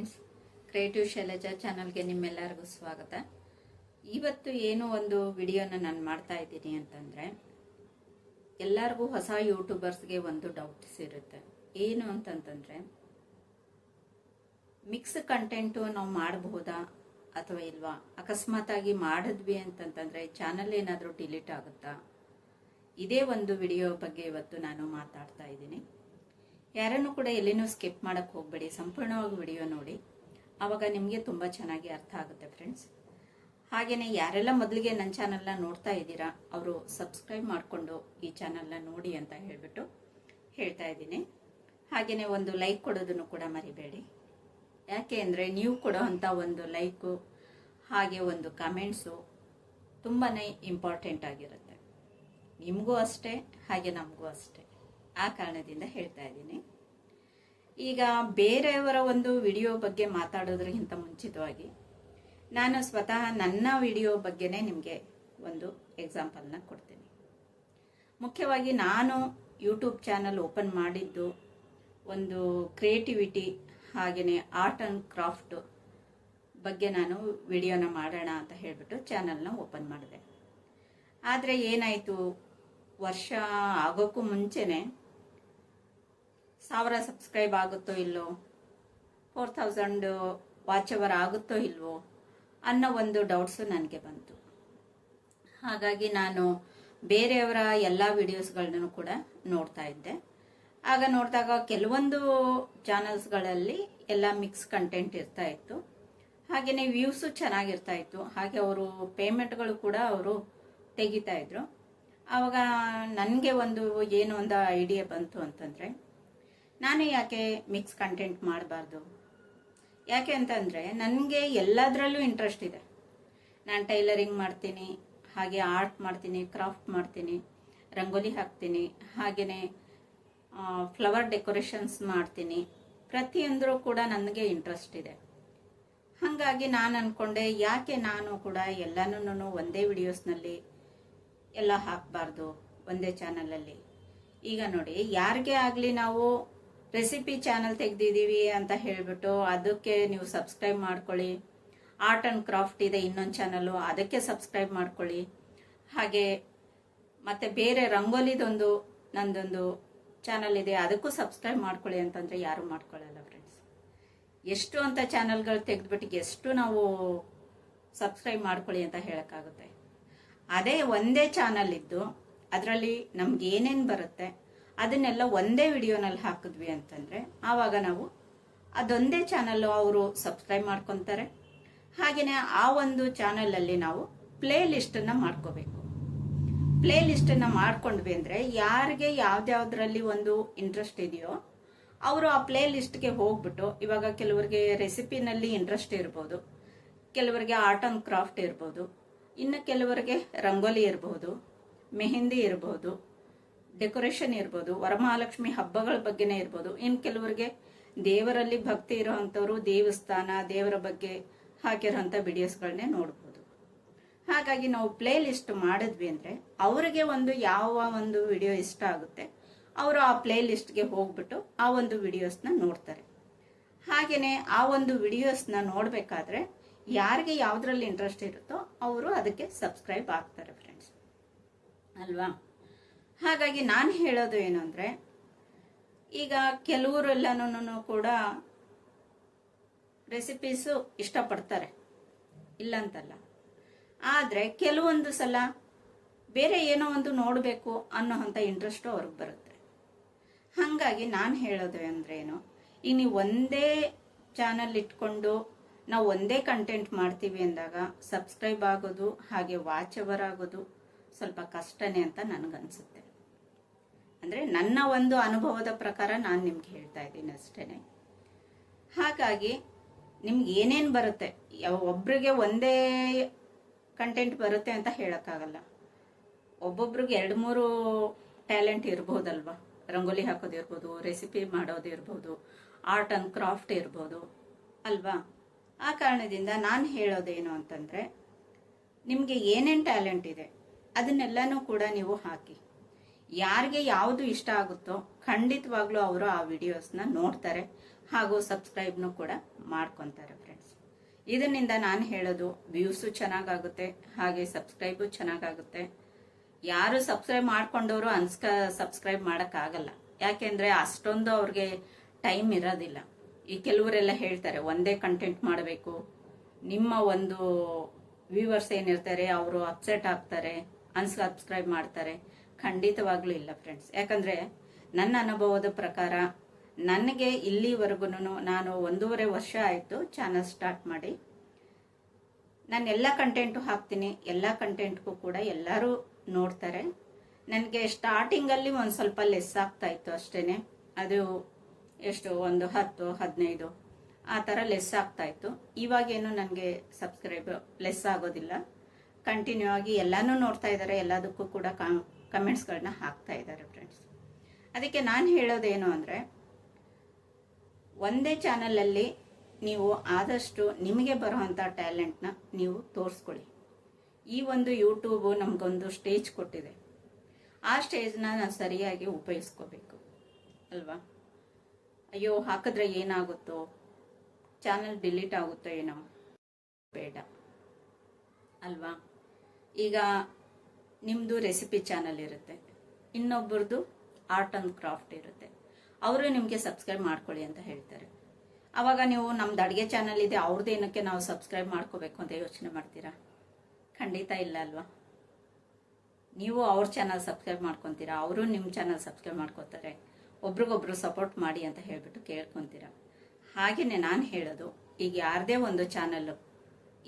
Friends, creative Shailaja ಚಾನಲ್ಗೆ ನಿಮ್ಮೆಲ್ಲರಿಗೂ ಸ್ವಾಗತ. ಇವತ್ತು ಏನು ಒಂದು ವಿಡಿಯೋನ ನಾನು ಮಾಡ್ತಾ ಇದ್ದೀನಿ ಅಂತಂದರೆ, ಎಲ್ಲರಿಗೂ ಹೊಸ ಯೂಟ್ಯೂಬರ್ಸ್ಗೆ ಒಂದು ಡೌಟ್ಸ್ ಇರುತ್ತೆ. ಏನು ಅಂತಂತಂದರೆ ಮಿಕ್ಸ್ ಕಂಟೆಂಟು ನಾವು ಮಾಡಬಹುದಾ ಅಥವಾ ಇಲ್ವಾ? ಅಕಸ್ಮಾತಾಗಿ ಮಾಡಿದ್ವಿ ಅಂತಂತಂದರೆ ಚಾನಲ್ ಏನಾದರೂ ಡಿಲೀಟ್ ಆಗುತ್ತಾ? ಇದೇ ಒಂದು ವಿಡಿಯೋ ಬಗ್ಗೆ ಇವತ್ತು ನಾನು ಮಾತಾಡ್ತಾ ಇದ್ದೀನಿ. ಯಾರನ್ನು ಕೂಡ ಎಲ್ಲಿನೂ ಸ್ಕಿಪ್ ಮಾಡಕ್ಕೆ ಹೋಗಬೇಡಿ. ಸಂಪೂರ್ಣವಾಗಿ ವಿಡಿಯೋ ನೋಡಿ. ಆವಾಗ ನಿಮಗೆ ತುಂಬ ಚೆನ್ನಾಗಿ ಅರ್ಥ ಆಗುತ್ತೆ ಫ್ರೆಂಡ್ಸ್ ಹಾಗೆಯೇ ಯಾರೆಲ್ಲ ಮೊದಲಿಗೆ ನನ್ನ ಚಾನಲ್ನ ನೋಡ್ತಾ ಇದ್ದೀರಾ, ಅವರು ಸಬ್ಸ್ಕ್ರೈಬ್ ಮಾಡಿಕೊಂಡು ಈ ಚಾನಲ್ನ ನೋಡಿ ಅಂತ ಹೇಳಿಬಿಟ್ಟು ಹೇಳ್ತಾ ಇದ್ದೀನಿ. ಹಾಗೆಯೇ ಒಂದು ಲೈಕ್ ಕೊಡೋದನ್ನು ಕೂಡ ಮರಿಬೇಡಿ. ಯಾಕೆ ಅಂದರೆ ನೀವು ಕೊಡೋ ಅಂಥ ಒಂದು ಲೈಕು ಹಾಗೆ ಒಂದು ಕಮೆಂಟ್ಸು ತುಂಬಾ ಇಂಪಾರ್ಟೆಂಟ್ ಆಗಿರುತ್ತೆ. ನಿಮಗೂ ಅಷ್ಟೇ, ಹಾಗೆ ನಮಗೂ ಅಷ್ಟೇ. ಆ ಕಾರಣದಿಂದ ಹೇಳ್ತಾ ಇದ್ದೀನಿ. ಈಗ ಬೇರೆಯವರ ಒಂದು ವಿಡಿಯೋ ಬಗ್ಗೆ ಮಾತಾಡೋದ್ರಿಗಿಂತ ಮುಂಚಿತವಾಗಿ ನಾನು ಸ್ವತಃ ನನ್ನ ವಿಡಿಯೋ ಬಗ್ಗೆನೇ ನಿಮಗೆ ಒಂದು ಎಕ್ಸಾಂಪಲ್ನ ಕೊಡ್ತೀನಿ. ಮುಖ್ಯವಾಗಿ ನಾನು ಯೂಟ್ಯೂಬ್ ಚಾನಲ್ ಓಪನ್ ಮಾಡಿದ್ದು ಒಂದು ಕ್ರಿಯೇಟಿವಿಟಿ ಹಾಗೆಯೇ ಆರ್ಟ್ ಆ್ಯಂಡ್ ಕ್ರಾಫ್ಟ್ ಬಗ್ಗೆ ನಾನು ವಿಡಿಯೋನ ಮಾಡೋಣ ಅಂತ ಹೇಳಿಬಿಟ್ಟು ಚಾನಲ್ನ ಓಪನ್ ಮಾಡಿದೆ. ಆದರೆ ಏನಾಯಿತು? ವರ್ಷ ಆಗೋಕ್ಕೂ ಮುಂಚೆನೆ ಸಾವಿರ ಸಬ್ಸ್ಕ್ರೈಬ್ ಆಗುತ್ತೋ ಇಲ್ಲೋ? ಫೋರ್ ತೌಸಂಡ್ ವಾಚ್ ಅವರ್ ಆಗುತ್ತೋ ಇಲ್ವೋ? ಅನ್ನೋ ಒಂದು ಡೌಟ್ಸು ನನಗೆ ಬಂತು. ಹಾಗಾಗಿ ನಾನು ಬೇರೆಯವರ ಎಲ್ಲ ವಿಡಿಯೋಸ್ಗಳನ್ನು ಕೂಡ ನೋಡ್ತಾ ಇದ್ದೆ. ಆಗ ನೋಡಿದಾಗ ಕೆಲವೊಂದು ಚಾನಲ್ಸ್ಗಳಲ್ಲಿ ಎಲ್ಲ ಮಿಕ್ಸ್ ಕಂಟೆಂಟ್ ಇರ್ತಾ ಇತ್ತು. ಹಾಗೆಯೇ ವ್ಯೂಸು ಚೆನ್ನಾಗಿರ್ತಾ ಇತ್ತು. ಹಾಗೆ ಅವರು ಪೇಮೆಂಟ್ಗಳು ಕೂಡ ಅವರು ತೆಗಿತಾ ಇದ್ರು. ಆವಾಗ ನನಗೆ ಒಂದು ಏನು ಒಂದು ಐಡಿಯಾ ಬಂತು ಅಂತಂದರೆ ನಾನು ಯಾಕೆ ಮಿಕ್ಸ್ ಕಂಟೆಂಟ್ ಮಾಡಬಾರ್ದು? ಯಾಕೆ ಅಂತಂದರೆ ನನಗೆ ಎಲ್ಲದರಲ್ಲೂ ಇಂಟ್ರೆಸ್ಟ್ ಇದೆ. ನಾನು ಟೈಲರಿಂಗ್ ಮಾಡ್ತೀನಿ, ಹಾಗೆ ಆರ್ಟ್ ಮಾಡ್ತೀನಿ ಕ್ರಾಫ್ಟ್ ಮಾಡ್ತೀನಿ, ರಂಗೋಲಿ ಹಾಕ್ತೀನಿ ಹಾಗೆಯೇ ಫ್ಲವರ್ ಡೆಕೋರೇಷನ್ಸ್ ಮಾಡ್ತೀನಿ. ಪ್ರತಿಯೊಂದರೂ ಕೂಡ ನನಗೆ ಇಂಟ್ರೆಸ್ಟ್ ಇದೆ. ಹಾಗಾಗಿ ನಾನು ಅಂದ್ಕೊಂಡೆ ಯಾಕೆ ನಾನು ಕೂಡ ಎಲ್ಲನೂ ಒಂದೇ ವಿಡಿಯೋಸ್ನಲ್ಲಿ ಎಲ್ಲ ಹಾಕಬಾರ್ದು ಒಂದೇ ಚಾನಲಲ್ಲಿ ಈಗ ನೋಡಿ, ಯಾರಿಗೆ ಆಗಲಿ ನಾವು ರೆಸಿಪಿ ಚಾನಲ್ ತೆಗೆದಿದ್ದೀವಿ ಅಂತ ಹೇಳಿಬಿಟ್ಟು ಅದಕ್ಕೆ ನೀವು ಸಬ್ಸ್ಕ್ರೈಬ್ ಮಾಡ್ಕೊಳ್ಳಿ. ಆರ್ಟ್ ಆ್ಯಂಡ್ ಕ್ರಾಫ್ಟ್ ಇದೆ ಇನ್ನೊಂದು ಚಾನಲ್ಲು, ಅದಕ್ಕೆ ಸಬ್ಸ್ಕ್ರೈಬ್ ಮಾಡ್ಕೊಳ್ಳಿ. ಹಾಗೆ ಮತ್ತು ಬೇರೆ ರಂಗೋಲಿದೊಂದು, ನಂದೊಂದು ಚಾನಲ್ ಇದೆ, ಅದಕ್ಕೂ ಸಬ್ಸ್ಕ್ರೈಬ್ ಮಾಡ್ಕೊಳ್ಳಿ ಅಂತಂದರೆ ಯಾರು ಮಾಡ್ಕೊಳ್ಳಲ್ಲ ಫ್ರೆಂಡ್ಸ್ ಎಷ್ಟು ಅಂತ ಚಾನಲ್ಗಳು ತೆಗೆದ್ಬಿಟ್ಟು ಎಷ್ಟು ನಾವು ಸಬ್ಸ್ಕ್ರೈಬ್ ಮಾಡ್ಕೊಳ್ಳಿ ಅಂತ ಹೇಳೋಕ್ಕಾಗುತ್ತೆ. ಅದೇ ಒಂದೇ ಚಾನಲ್ ಇದ್ದು, ಅದರಲ್ಲಿ ನಮ್ಗೆ ಏನೇನು ಬರುತ್ತೆ ಅದನ್ನೆಲ್ಲ ಒಂದೇ ವಿಡಿಯೋನಲ್ಲಿ ಹಾಕಿದ್ವಿ ಅಂತಂದರೆ ಆವಾಗ ನಾವು ಅದೊಂದೇ ಚಾನಲ್ಲು ಅವರು ಸಬ್ಸ್ಕ್ರೈಬ್ ಮಾಡ್ಕೊತಾರೆ. ಹಾಗೆಯೇ ಆ ಒಂದು ಚಾನಲಲ್ಲಿ ನಾವು ಪ್ಲೇ ಲಿಸ್ಟನ್ನು ಮಾಡ್ಕೋಬೇಕು. ಪ್ಲೇ ಲಿಸ್ಟನ್ನು ಮಾಡ್ಕೊಂಡ್ವಿ ಅಂದರೆ ಯಾರಿಗೆ ಯಾವ್ದ್ಯಾವ್ದ್ರಲ್ಲಿ ಒಂದು ಇಂಟ್ರೆಸ್ಟ್ ಇದೆಯೋ ಅವರು ಆ ಪ್ಲೇ ಲಿಸ್ಟ್ಗೆ ಹೋಗ್ಬಿಟ್ಟು ಇವಾಗ ಕೆಲವರಿಗೆ ರೆಸಿಪಿನಲ್ಲಿ ಇಂಟ್ರೆಸ್ಟ್ ಇರ್ಬೋದು, ಕೆಲವರಿಗೆ ಆರ್ಟ್ ಆ್ಯಂಡ್ ಕ್ರಾಫ್ಟ್ ಇರ್ಬೋದು, ಇನ್ನು ಕೆಲವರಿಗೆ ರಂಗೋಲಿ ಇರ್ಬೋದು, ಮೆಹಂದಿ ಇರ್ಬೋದು ಡೆಕೋರೇಷನ್ ಇರ್ಬೋದು, ವರಮಹಾಲಕ್ಷ್ಮಿ ಹಬ್ಬಗಳ ಬಗ್ಗೆನೇ ಇರ್ಬೋದು. ಇನ್ನು ಕೆಲವರಿಗೆ ದೇವರಲ್ಲಿ ಭಕ್ತಿ ಇರೋವಂಥವ್ರು ದೇವಸ್ಥಾನ, ದೇವರ ಬಗ್ಗೆ ಹಾಕಿರೋಂಥ ವಿಡಿಯೋಸ್ಗಳನ್ನೇ ನೋಡ್ಬೋದು. ಹಾಗಾಗಿ ನಾವು ಪ್ಲೇ ಲಿಸ್ಟ್ ಮಾಡಿದ್ವಿ ಅಂದರೆ ಅವರಿಗೆ ಒಂದು ಯಾವ ಒಂದು ವಿಡಿಯೋ ಇಷ್ಟ ಆಗುತ್ತೆ, ಅವರು ಆ ಪ್ಲೇ ಲಿಸ್ಟ್ಗೆ ಹೋಗ್ಬಿಟ್ಟು ಆ ಒಂದು ವಿಡಿಯೋಸ್ನ ನೋಡ್ತಾರೆ. ಹಾಗೆಯೇ ಆ ಒಂದು ವಿಡಿಯೋಸ್ನ ನೋಡಬೇಕಾದ್ರೆ ಯಾರಿಗೆ ಯಾವುದ್ರಲ್ಲಿ ಇಂಟ್ರೆಸ್ಟ್ ಇರುತ್ತೋ ಅವರು ಅದಕ್ಕೆ ಸಬ್ಸ್ಕ್ರೈಬ್ ಆಗ್ತಾರೆ ಫ್ರೆಂಡ್ಸ್ ಅಲ್ವಾ? ಹಾಗಾಗಿ ನಾನು ಹೇಳೋದು ಏನು ಈಗ ಕೆಲವರೆಲ್ಲನೂ ಕೂಡ ರೆಸಿಪೀಸು ಇಷ್ಟಪಡ್ತಾರೆ. ಇಲ್ಲಂತಲ್ಲ. ಆದರೆ ಕೆಲವೊಂದು ಸಲ ಬೇರೆ ಏನೋ ಒಂದು ನೋಡಬೇಕು ಅನ್ನೋ ಅಂಥ ಇಂಟ್ರೆಸ್ಟು ಅವ್ರಿಗೆ ಬರುತ್ತೆ. ಹಾಗಾಗಿ ನಾನು ಹೇಳೋದು ಅಂದರೆ ಏನು, ಈಗ ನೀವು ಒಂದೇ ಚಾನಲ್ ಇಟ್ಕೊಂಡು ನಾವು ಒಂದೇ ಕಂಟೆಂಟ್ ಮಾಡ್ತೀವಿ ಅಂದಾಗ ಸಬ್ಸ್ಕ್ರೈಬ್ ಆಗೋದು, ಹಾಗೆ ವಾಚ್ ಆಗೋದು ಸ್ವಲ್ಪ ಕಷ್ಟನೇ ಅಂತ ನನಗನ್ಸುತ್ತೆ. ಅಂದರೆ ನನ್ನ ಒಂದು ಅನುಭವದ ಪ್ರಕಾರ ನಾನು ನಿಮ್ಗೆ ಹೇಳ್ತಾ ಇದ್ದೀನಿ ಅಷ್ಟೇ ಹಾಗಾಗಿ ನಿಮ್ಗೆ ಏನೇನು ಬರುತ್ತೆ ಒಬ್ರಿಗೆ ಒಂದೇ ಕಂಟೆಂಟ್ ಬರುತ್ತೆ ಅಂತ ಹೇಳೋಕ್ಕಾಗಲ್ಲ. ಒಬ್ಬೊಬ್ರಿಗೆ ಎರಡು ಮೂರು ಟ್ಯಾಲೆಂಟ್ ಇರ್ಬೋದಲ್ವಾ? ರಂಗೋಲಿ ಹಾಕೋದು ಇರ್ಬೋದು ರೆಸಿಪಿ ಮಾಡೋದು ಇರ್ಬೋದು ಆರ್ಟ್ ಆ್ಯಂಡ್ ಕ್ರಾಫ್ಟ್ ಇರ್ಬೋದು, ಅಲ್ವಾ? ಆ ಕಾರಣದಿಂದ ನಾನು ಹೇಳೋದೇನು ಅಂತಂದರೆ, ನಿಮಗೆ ಏನೇನು ಟ್ಯಾಲೆಂಟ್ ಇದೆ, ಅದನ್ನೆಲ್ಲನೂ ಕೂಡ ನೀವು ಹಾಕಿ. ಯಾರಿಗೆ ಯಾವುದು ಇಷ್ಟ ಆಗುತ್ತೋ ಖಂಡಿತವಾಗ್ಲೂ ಅವರು ಆ ವಿಡಿಯೋಸ್ನ ನೋಡ್ತಾರೆ ಹಾಗೂ ಸಬ್ಸ್ಕ್ರೈಬ್ನು ಕೂಡ ಮಾಡ್ಕೊತಾರೆ ಫ್ರೆಂಡ್ಸ್ ಇದರಿಂದ ನಾನು ಹೇಳೋದು ವ್ಯೂಸು ಚೆನ್ನಾಗಾಗುತ್ತೆ, ಹಾಗೆ ಸಬ್ಸ್ಕ್ರೈಬು ಚೆನ್ನಾಗಾಗುತ್ತೆ. ಯಾರು ಸಬ್ಸ್ಕ್ರೈಬ್ ಮಾಡ್ಕೊಂಡವರು ಅನ್ಸ್ಕ ಸಬ್ಸ್ಕ್ರೈಬ್ ಮಾಡೋಕ್ಕಾಗಲ್ಲ. ಯಾಕೆಂದರೆ ಅಷ್ಟೊಂದು ಅವ್ರಿಗೆ ಟೈಮ್ ಇರೋದಿಲ್ಲ. ಈ ಕೆಲವರೆಲ್ಲ ಹೇಳ್ತಾರೆ, ಒಂದೇ ಕಂಟೆಂಟ್ ಮಾಡಬೇಕು. ನಿಮ್ಮ ಒಂದು ವ್ಯೂವರ್ಸ್ ಏನಿರ್ತಾರೆ, ಅವರು ಅಪ್ಸೆಟ್ ಆಗ್ತಾರೆ ಅನ್ಸಬ್ಸ್ಕ್ರೈಬ್ ಮಾಡ್ತಾರೆ. ಖಂಡಿತವಾಗ್ಲೂ ಇಲ್ಲ ಫ್ರೆಂಡ್ಸ್ ಯಾಕಂದರೆ ನನ್ನ ಅನುಭವದ ಪ್ರಕಾರ ನನಗೆ ಇಲ್ಲಿವರೆಗೂ ನಾನು ಒಂದೂವರೆ ವರ್ಷ ಆಯಿತು ಚಾನಲ್ ಸ್ಟಾರ್ಟ್ ಮಾಡಿ. ನಾನು ಎಲ್ಲ ಕಂಟೆಂಟು ಹಾಕ್ತೀನಿ, ಎಲ್ಲ ಕಂಟೆಂಟ್ಗೂ ಕೂಡ ಎಲ್ಲರೂ ನೋಡ್ತಾರೆ. ನನಗೆ ಸ್ಟಾರ್ಟಿಂಗಲ್ಲಿ ಒಂದು ಸ್ವಲ್ಪ ಲೆಸ್ ಆಗ್ತಾ ಇತ್ತು ಅಷ್ಟೇ ಅದು ಎಷ್ಟು, ಒಂದು ಹತ್ತು, ಹದಿನೈದು, ಆ ಥರ ಲೆಸ್ ಆಗ್ತಾ ಇತ್ತು. ಇವಾಗೇನು ನನಗೆ ಸಬ್ಸ್ಕ್ರೈಬ್ ಲೆಸ್ ಆಗೋದಿಲ್ಲ. ಕಂಟಿನ್ಯೂ ಆಗಿ ಎಲ್ಲನೂ ನೋಡ್ತಾ ಇದ್ದಾರೆ ಎಲ್ಲದಕ್ಕೂ ಕೂಡ ಕಮೆಂಟ್ಸ್ಗಳನ್ನ ಹಾಕ್ತಾ ಇದ್ದಾರೆ ಫ್ರೆಂಡ್ಸ್ ಅದಕ್ಕೆ ನಾನು ಹೇಳೋದೇನು ಅಂದರೆ, ಒಂದೇ ಚಾನಲಲ್ಲಿ ನೀವು ಆದಷ್ಟು ನಿಮಗೆ ಬರುವಂಥ ಟ್ಯಾಲೆಂಟ್ನ ನೀವು ತೋರಿಸ್ಕೊಳ್ಳಿ. ಈ ಒಂದು ಯೂಟ್ಯೂಬು ನಮಗೊಂದು ಸ್ಟೇಜ್ ಕೊಟ್ಟಿದೆ. ಆ ಸ್ಟೇಜ್ನ ನಾವು ಸರಿಯಾಗಿ ಉಪಯೋಗಿಸ್ಕೋಬೇಕು. ಅಲ್ವಾ? ಅಯ್ಯೋ, ಹಾಕಿದ್ರೆ ಏನಾಗುತ್ತೋ? ಚಾನಲ್ ಡಿಲೀಟ್ ಆಗುತ್ತೋ ಏನೋ? ಬೇಡ. ಅಲ್ವಾ? ಈಗ ನಿಮ್ಮದು ರೆಸಿಪಿ ಚಾನಲ್ ಇರುತ್ತೆ. ಇನ್ನೊಬ್ಬರದು ಆರ್ಟ್ ಆ್ಯಂಡ್ ಕ್ರಾಫ್ಟ್ ಇರುತ್ತೆ. ಅವರು ನಿಮಗೆ ಸಬ್ಸ್ಕ್ರೈಬ್ ಮಾಡ್ಕೊಳ್ಳಿ ಅಂತ ಹೇಳ್ತಾರೆ. ಆವಾಗ ನೀವು ನಮ್ದು ಅಡುಗೆ ಚಾನಲ್ ಇದೆ ಅವ್ರದ್ದು ಏನಕ್ಕೆ ನಾವು ಸಬ್ಸ್ಕ್ರೈಬ್ ಮಾಡ್ಕೋಬೇಕು ಅಂತ ಯೋಚನೆ ಮಾಡ್ತೀರಾ? ಖಂಡಿತ ಇಲ್ಲ ಅಲ್ವಾ? ನೀವು ಅವ್ರ ಚಾನಲ್ ಸಬ್ಸ್ಕ್ರೈಬ್ ಮಾಡ್ಕೊತೀರಾ, ಅವರು ನಿಮ್ಮ ಚಾನಲ್ ಸಬ್ಸ್ಕ್ರೈಬ್ ಮಾಡ್ಕೋತಾರೆ, ಒಬ್ರಿಗೊಬ್ರು ಸಪೋರ್ಟ್ ಮಾಡಿ ಅಂತ ಹೇಳ್ಬಿಟ್ಟು ಕೇಳ್ಕೊತೀರಾ? ಹಾಗೆಯೇ ನಾನು ಹೇಳೋದು, ಈಗ ಯಾರದೇ ಒಂದು ಚಾನಲ್ಲು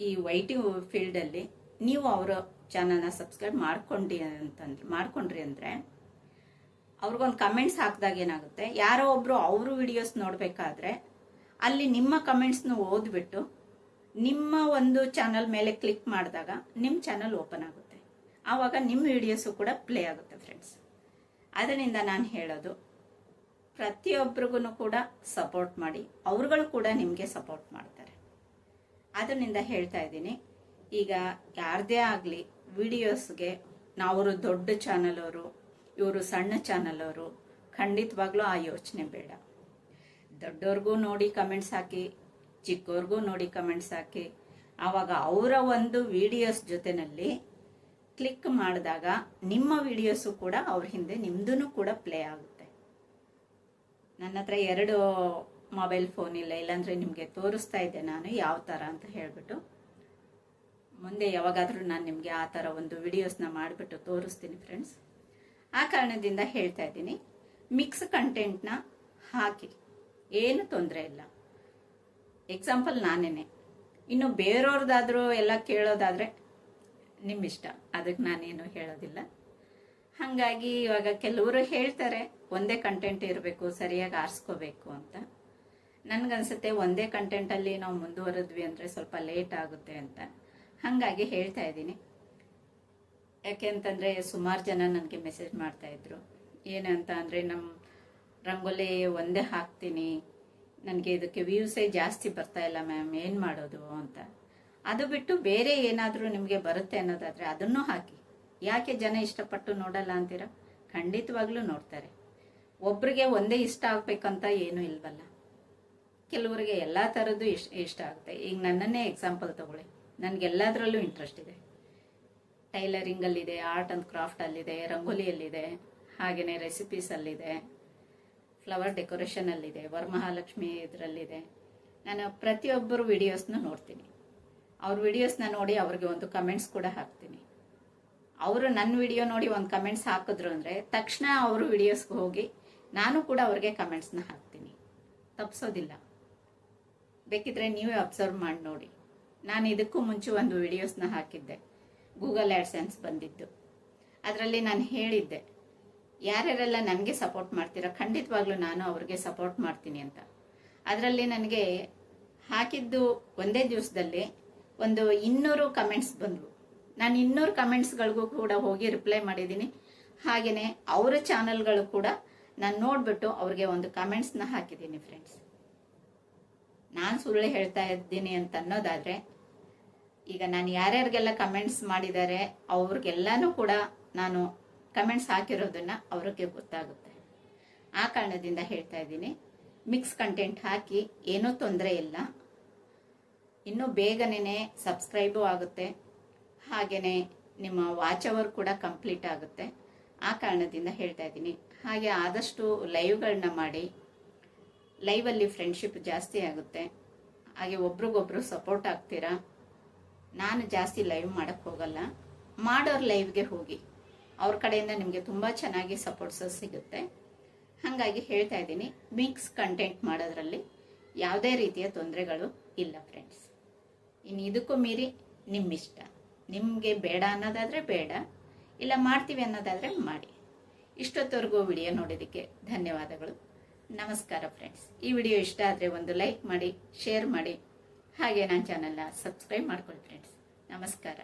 ಈ ವೈಟಿ ಫೀಲ್ಡಲ್ಲಿ ನೀವು ಅವರ ಚಾನಲ್ನ ಸಬ್ಸ್ಕ್ರೈಬ್ ಮಾಡ್ಕೊಂಡಿ ಅಂತಂದ್ರೆ, ಮಾಡ್ಕೊಂಡ್ರಿ ಅಂದರೆ ಅವ್ರಿಗೊಂದು ಕಮೆಂಟ್ಸ್ ಹಾಕಿದಾಗ ಏನಾಗುತ್ತೆ? ಯಾರೋ ಒಬ್ಬರು ಅವರು ವಿಡಿಯೋಸ್ ನೋಡಬೇಕಾದ್ರೆ ಅಲ್ಲಿ ನಿಮ್ಮ ಕಮೆಂಟ್ಸ್ನ ಓದ್ಬಿಟ್ಟು ನಿಮ್ಮ ಒಂದು ಚಾನಲ್ ಮೇಲೆ ಕ್ಲಿಕ್ ಮಾಡಿದಾಗ ನಿಮ್ಮ ಚಾನಲ್ ಓಪನ್ ಆಗುತ್ತೆ. ಆವಾಗ ನಿಮ್ಮ ವಿಡಿಯೋಸು ಕೂಡ ಪ್ಲೇ ಆಗುತ್ತೆ ಫ್ರೆಂಡ್ಸ್ ಅದರಿಂದ ನಾನು ಹೇಳೋದು ಪ್ರತಿಯೊಬ್ರಿಗೂ ಕೂಡ ಸಪೋರ್ಟ್ ಮಾಡಿ, ಅವ್ರುಗಳು ಕೂಡ ನಿಮಗೆ ಸಪೋರ್ಟ್ ಮಾಡ್ತಾರೆ. ಅದರಿಂದ ಹೇಳ್ತಾ ಇದ್ದೀನಿ ಈಗ ಯಾರದೇ ಆಗಲಿ ವಿಡಿಯೋಸ್ಗೆ ನಾವು ದೊಡ್ಡ ಚಾನಲ್ ಅವರು ಇವರು ಸಣ್ಣ ಚಾನಲ್ ಅವರು ಖಂಡಿತವಾಗ್ಲೂ ಆ ಯೋಚನೆ ಬೇಡ. ದೊಡ್ಡವ್ರಿಗೂ ನೋಡಿ ಕಮೆಂಟ್ಸ್ ಹಾಕಿ ಚಿಕ್ಕವ್ರಿಗೂ ನೋಡಿ ಕಮೆಂಟ್ಸ್ ಹಾಕಿ, ಆವಾಗ ಅವರ ಒಂದು ವಿಡಿಯೋಸ್ ಜೊತೆನಲ್ಲಿ ಕ್ಲಿಕ್ ಮಾಡಿದಾಗ ನಿಮ್ಮ ವಿಡಿಯೋಸು ಕೂಡ ಅವ್ರ ಹಿಂದೆ ನಿಮ್ದು ಕೂಡ ಪ್ಲೇ ಆಗುತ್ತೆ. ನನ್ನ ಹತ್ರ ಎರಡು ಮೊಬೈಲ್ ಫೋನ್ ಇಲ್ಲ, ಇಲ್ಲಾಂದರೆ ನಿಮಗೆ ತೋರಿಸ್ತಾ ಇದ್ದೆ ನಾನು ಯಾವ ಥರ ಅಂತ ಹೇಳಿಬಿಟ್ಟು. ಮುಂದೆ ಯಾವಾಗಾದರೂ ನಾನು ನಿಮಗೆ ಆ ಥರ ಒಂದು ವಿಡಿಯೋಸ್ನ ಮಾಡಿಬಿಟ್ಟು ತೋರಿಸ್ತೀನಿ ಫ್ರೆಂಡ್ಸ್ ಆ ಕಾರಣದಿಂದ ಹೇಳ್ತಾ ಇದ್ದೀನಿ ಮಿಕ್ಸ್ ಕಂಟೆಂಟ್ನ ಹಾಕಿ, ಏನು ತೊಂದರೆ ಇಲ್ಲ. ಎಕ್ಸಾಂಪಲ್ ನಾನೇನೆ. ಇನ್ನು ಬೇರೆಯವ್ರದ್ದಾದರೂ ಎಲ್ಲ ಕೇಳೋದಾದರೆ ನಿಮ್ಮಿಷ್ಟ ಅದಕ್ಕೆ ನಾನೇನು ಹೇಳೋದಿಲ್ಲ. ಹಾಗಾಗಿ ಇವಾಗ ಕೆಲವರು ಹೇಳ್ತಾರೆ, ಒಂದೇ ಕಂಟೆಂಟ್ ಇರಬೇಕು, ಸರಿಯಾಗಿ ಆರಿಸ್ಕೋಬೇಕು ಅಂತ. ನನಗನ್ಸುತ್ತೆ, ಒಂದೇ ಕಂಟೆಂಟಲ್ಲಿ ನಾವು ಮುಂದುವರೆದ್ವಿ ಅಂದರೆ ಸ್ವಲ್ಪ ಲೇಟ್ ಆಗುತ್ತೆ ಅಂತ. ಹಾಗಾಗಿ ಹೇಳ್ತಾ ಇದ್ದೀನಿ. ಯಾಕೆ ಅಂತಂದರೆ ಸುಮಾರು ಜನ ನನಗೆ ಮೆಸೇಜ್ ಮಾಡ್ತಾ ಇದ್ರು. ಏನಂತ ಅಂದರೆ ನಮ್ಮ ರಂಗೋಲಿ ಒಂದೇ ಹಾಕ್ತೀನಿ. ನನಗೆ ಇದಕ್ಕೆ ವ್ಯೂಸೇ ಜಾಸ್ತಿ ಬರ್ತಾ ಇಲ್ಲ ಮ್ಯಾಮ್ ಏನು ಮಾಡೋದು ಅಂತ. ಅದು ಬಿಟ್ಟು ಬೇರೆ ಏನಾದರೂ ನಿಮಗೆ ಬರುತ್ತೆ ಅನ್ನೋದಾದರೆ ಅದನ್ನು ಹಾಕಿ. ಯಾಕೆ ಜನ ಇಷ್ಟಪಟ್ಟು ನೋಡಲ್ಲ ಅಂತೀರ? ಖಂಡಿತವಾಗ್ಲೂ ನೋಡ್ತಾರೆ. ಒಬ್ರಿಗೆ ಒಂದೇ ಇಷ್ಟ ಆಗ್ಬೇಕಂತ ಏನೂ ಇಲ್ವಲ್ಲ. ಕೆಲವರಿಗೆ ಎಲ್ಲ ಥರದ್ದು ಇಷ್ಟ ಇಷ್ಟ ಆಗುತ್ತೆ. ಈಗ ನನ್ನನ್ನೇ ಎಕ್ಸಾಂಪಲ್ ತಗೊಳ್ಳಿ. ನನಗೆಲ್ಲದರಲ್ಲೂ ಇಂಟ್ರೆಸ್ಟ್ ಇದೆ. ಟೈಲರಿಂಗಲ್ಲಿದೆ ಆರ್ಟ್ ಆ್ಯಂಡ್ ಕ್ರಾಫ್ಟಲ್ಲಿದೆ ರಂಗೋಲಿಯಲ್ಲಿದೆ ಹಾಗೆಯೇ ರೆಸಿಪೀಸಲ್ಲಿದೆ ಫ್ಲವರ್ ಡೆಕೋರೇಷನಲ್ಲಿದೆ ವರಮಹಾಲಕ್ಷ್ಮಿ ಇದರಲ್ಲಿದೆ. ನಾನು ಪ್ರತಿಯೊಬ್ಬರು ವಿಡಿಯೋಸ್ನ ನೋಡ್ತೀನಿ. ಅವ್ರ ವಿಡಿಯೋಸ್ನ ನೋಡಿ ಅವ್ರಿಗೆ ಒಂದು ಕಮೆಂಟ್ಸ್ ಕೂಡ ಹಾಕ್ತೀನಿ. ಅವರು ನನ್ನ ವಿಡಿಯೋ ನೋಡಿ ಒಂದು ಕಮೆಂಟ್ಸ್ ಹಾಕಿದ್ರು ಅಂದರೆ ತಕ್ಷಣ ಅವರು ವಿಡಿಯೋಸ್ಗೆ ಹೋಗಿ ನಾನು ಕೂಡ ಅವ್ರಿಗೆ ಕಮೆಂಟ್ಸ್ನ ಹಾಕ್ತೀನಿ. ತಪ್ಪಿಸೋದಿಲ್ಲ ಬೇಕಿದ್ರೆ ನೀವೇ ಅಬ್ಸರ್ವ್ ಮಾಡಿ ನೋಡಿ. ನಾನು ಇದಕ್ಕೂ ಮುಂಚೆ ಒಂದು ವಿಡಿಯೋಸ್ನ ಹಾಕಿದ್ದೆ. ಗೂಗಲ್ ಆ್ಯಡ್ಸೆನ್ಸ್ ಬಂದಿದ್ದು. ಅದರಲ್ಲಿ ನಾನು ಹೇಳಿದ್ದೆ, ಯಾರ್ಯಾರೆಲ್ಲ ನನಗೆ ಸಪೋರ್ಟ್ ಮಾಡ್ತೀರಾ? ಖಂಡಿತವಾಗ್ಲೂ ನಾನು ಅವ್ರಿಗೆ ಸಪೋರ್ಟ್ ಮಾಡ್ತೀನಿ ಅಂತ. ಅದರಲ್ಲಿ ನನಗೆ ಹಾಕಿದ್ದು ಒಂದೇ ದಿವಸದಲ್ಲಿ ಒಂದು ಇನ್ನೂರು ಕಮೆಂಟ್ಸ್ ಬಂದವು. ನಾನು ಇನ್ನೂರು ಕಮೆಂಟ್ಸ್ಗಳಿಗೂ ಕೂಡ ಹೋಗಿ ರಿಪ್ಲೈ ಮಾಡಿದ್ದೀನಿ. ಹಾಗೆಯೇ ಅವರ ಚಾನಲ್ಗಳು ಕೂಡ ನಾನು ನೋಡಿಬಿಟ್ಟು ಅವ್ರಿಗೆ ಒಂದು ಕಮೆಂಟ್ಸ್ನ ಹಾಕಿದ್ದೀನಿ ಫ್ರೆಂಡ್ಸ್ ನಾನು ಸುಳ್ಳು ಹೇಳ್ತಾ ಇದ್ದೀನಿ ಅಂತ ಅನ್ನೋದಾದರೆ, ಈಗ ನಾನು ಯಾರ್ಯಾರಿಗೆಲ್ಲ ಕಮೆಂಟ್ಸ್ ಮಾಡಿದ್ದಾರೆ ಅವ್ರಿಗೆಲ್ಲನೂ ಕೂಡ ನಾನು ಕಮೆಂಟ್ಸ್ ಹಾಕಿರೋದನ್ನು ಅವ್ರಿಗೆ ಗೊತ್ತಾಗುತ್ತೆ. ಆ ಕಾರಣದಿಂದ ಹೇಳ್ತಾ ಇದ್ದೀನಿ ಮಿಕ್ಸ್ ಕಂಟೆಂಟ್ ಹಾಕಿ ಏನೂ ತೊಂದರೆ ಇಲ್ಲ. ಇನ್ನೂ ಬೇಗನೆ ಸಬ್ಸ್ಕ್ರೈಬು ಆಗುತ್ತೆ. ಹಾಗೆಯೇ ನಿಮ್ಮ ವಾಚ್ ಅವರ್ ಕೂಡ ಕಂಪ್ಲೀಟ್ ಆಗುತ್ತೆ. ಆ ಕಾರಣದಿಂದ ಹೇಳ್ತಾ ಇದ್ದೀನಿ. ಹಾಗೆ ಆದಷ್ಟು ಲೈವ್ಗಳನ್ನ ಮಾಡಿ ಲೈವಲ್ಲಿ ಫ್ರೆಂಡ್ಶಿಪ್ ಜಾಸ್ತಿ ಆಗುತ್ತೆ. ಹಾಗೆ ಒಬ್ರಿಗೊಬ್ರು ಸಪೋರ್ಟ್ ಆಗ್ತೀರಾ? ನಾನು ಜಾಸ್ತಿ ಲೈವ್ ಮಾಡೋಕ್ಕೆ ಹೋಗಲ್ಲ. ಮಾಡೋರ್ ಲೈವ್ಗೆ ಹೋಗಿ. ಅವ್ರ ಕಡೆಯಿಂದ ನಿಮಗೆ ತುಂಬ ಚೆನ್ನಾಗಿ ಸಪೋರ್ಟ್ಸ್ ಸಿಗುತ್ತೆ. ಹಾಗಾಗಿ ಹೇಳ್ತಾ ಇದ್ದೀನಿ ಮಿಕ್ಸ್ ಕಂಟೆಂಟ್ ಮಾಡೋದ್ರಲ್ಲಿ ಯಾವುದೇ ರೀತಿಯ ತೊಂದರೆಗಳು ಇಲ್ಲ ಫ್ರೆಂಡ್ಸ್ ಇನ್ನು ಇದಕ್ಕೂ ಮೀರಿ ನಿಮ್ಮಿಷ್ಟ. ನಿಮಗೆ ಬೇಡ ಅನ್ನೋದಾದರೆ ಬೇಡ, ಇಲ್ಲ ಮಾಡ್ತೀವಿ ಅನ್ನೋದಾದರೆ ಮಾಡಿ. ಇಷ್ಟೊತ್ತವರೆಗೂ ವಿಡಿಯೋ ನೋಡೋದಕ್ಕೆ ಧನ್ಯವಾದಗಳು. ನಮಸ್ಕಾರ ಫ್ರೆಂಡ್ಸ್ ಈ ವಿಡಿಯೋ ಇಷ್ಟ ಆದರೆ ಒಂದು ಲೈಕ್ ಮಾಡಿ ಶೇರ್ ಮಾಡಿ. ಹಾಗೆ ನನ್ನ ಚಾನಲ್ನ ಸಬ್ಸ್ಕ್ರೈಬ್ ಮಾಡ್ಕೊಳ್ಳಿ ಫ್ರೆಂಡ್ಸ್ ನಮಸ್ಕಾರ.